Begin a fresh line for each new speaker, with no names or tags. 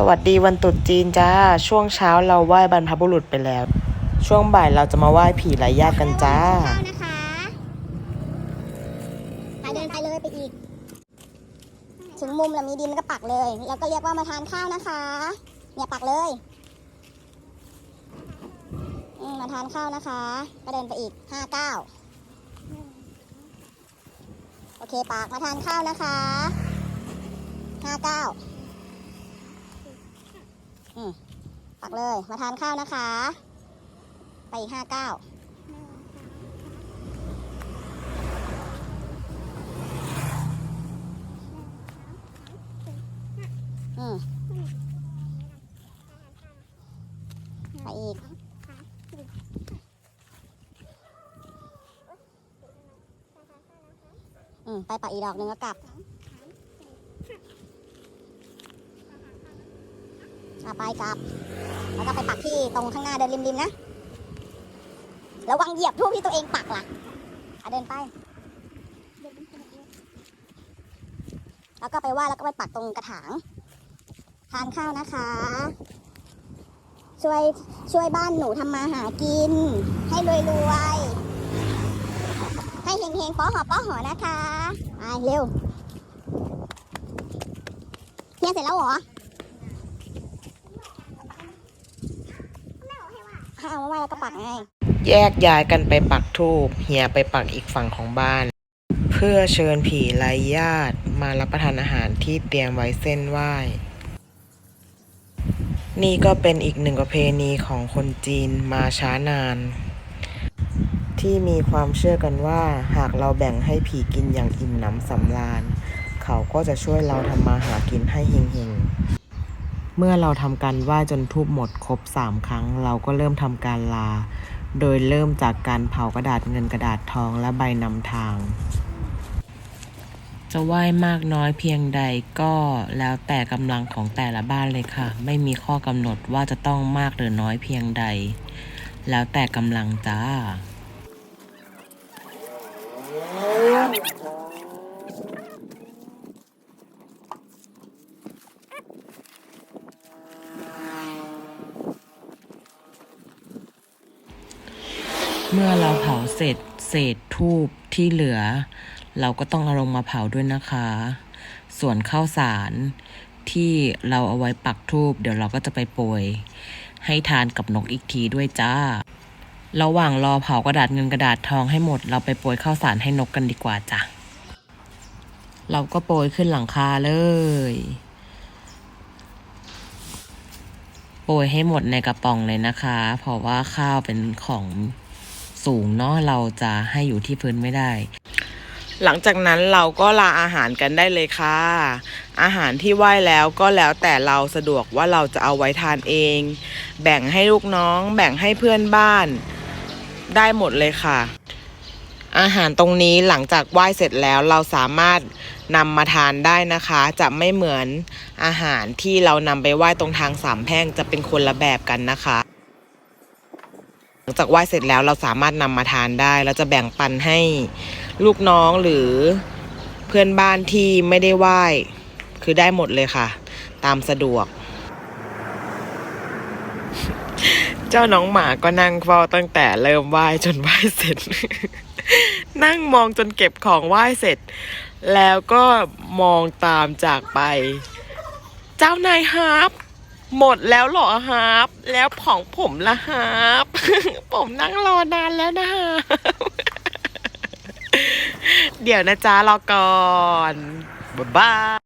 สวัสดีวันตรุษจีนจ้า ช่วงเช้าเราไหว้บรรพบุรุษไปแล้ว ช่วงบ่ายเราจะมาไหว้ผีไร้ญาติกันจ้า
ไปเดินไปเลยไปอีก ถึงมุมแล้วมีดินก็ปักเลย แล้วก็เรียกว่ามาทานข้าวนะคะ เนี่ยปักเลยมาทานข้าวนะคะ ก็เดินไปอีกห้าเก้าโอเคปากมาทานข้าวนะคะห้าเก้า ปักเลย มาทานข้าวนะคะ ไปอีกห้าเก้าอืมไปอีกอืมไปปักอีกดอกหนึ่งก็กลับ อะไปกลับ แล้วก็ไปปักที่ตรงข้างหน้าเดินริมๆนะระวังเหยียบทูบที่ตัวเองปักล่ะอะเดินไป แล้วก็ไปไหว้แล้วก็ไปปักตรงกระถาง ทานข้าวนะคะ ช่วยช่วยบ้านหนูทำมาหากิน ให้รวยรวยๆให้เฮงเฮงป้อหอป้อหอนะคะไปเร็วเฮียเสร็จแล้วเหรอ เอามาไหว้แล้วก็ปักไง
แยกย้ายกันไปปักธูปเฮียไปปักอีกฝั่งของบ้าน เพื่อเชิญผีไร้ญาติมารับประทานอาหารที่เตรียมไว้เส้นไหว้ นี่ก็เป็นอีกหนึ่งประเพณีของคนจีนมาช้านาน ที่มีความเชื่อกันว่าหากเราแบ่งให้ผีกินอย่างอิ่มหนำสำราญ เขาก็จะช่วยเราทำมาหากินให้เฮงๆ เมื่อเราทำการไหว้จนทูบหมดครบสามครั้ง เราก็เริ่มทำการลา โดยเริ่มจากการเผากระดาษเงินกระดาษทองและใบนำทาง จะไหว้มากน้อยเพียงใดก็แล้วแต่กำลังของแต่ละบ้านเลยค่ะ ไม่มีข้อกำหนดว่าจะต้องมากหรือน้อยเพียงใด แล้วแต่กำลังจ้า เมื่อเราเผาเสร็จเศษทูบที่เหลือ เราก็ต้องเอาลงมาเผาด้วยนะคะ ส่วนข้าวสารที่เราเอาไว้ปักทูบเดี๋ยวเราก็จะไปโปรยให้ทานกับนกอีกทีด้วยจ้า ระหว่างรอเผากระดาษเงินกระดาษทองให้หมด เราไปโปรยข้าวสารให้นกกันดีกว่าจ้ะ เราก็โปรยขึ้นหลังคาเลย โปรยให้หมดในกระป๋องเลยนะคะ เพราะว่าข้าวเป็นของ สูงเนาะเราจะให้อยู่ที่พื้นไม่ได้ หลังจากนั้นเราก็ลาอาหารกันได้เลยค่ะ อาหารที่ไหว้แล้วก็แล้วแต่เราสะดวกว่าเราจะเอาไว้ทานเอง แบ่งให้ลูกน้อง แบ่งให้เพื่อนบ้านได้หมดเลยค่ะ อาหารตรงนี้หลังจากไหว้เสร็จแล้วเราสามารถนำมาทานได้นะคะ จะไม่เหมือนอาหารที่เรานำไปไหว้ตรงทางสามแพร่งจะเป็นคนละแบบกันนะคะ ลังจากไหว้เสร็จแล้วเราสามารถนำมาทานได้ เราจะแบ่งปันให้ลูกน้องหรือเพื่อนบ้านที่ไม่ได้ไหว้คือได้หมดเลยค่ะ ตามสะดวก เจ้าน้องหมาก็นั่งเฝ้าตั้งแต่เริ่มไหว้จนไหว้เสร็จ นั่งมองจนเก็บของไหว้เสร็จ แล้วก็มองตามจากไป เจ้านายฮาร์ป หมดแล้วเหรอฮาร์ปแล้วของผมละฮาร์ปผมนั่งรอนานแล้วนะฮาร์ปเดี๋ยวนะจ๊ะรอก่อน บ๊ายบาย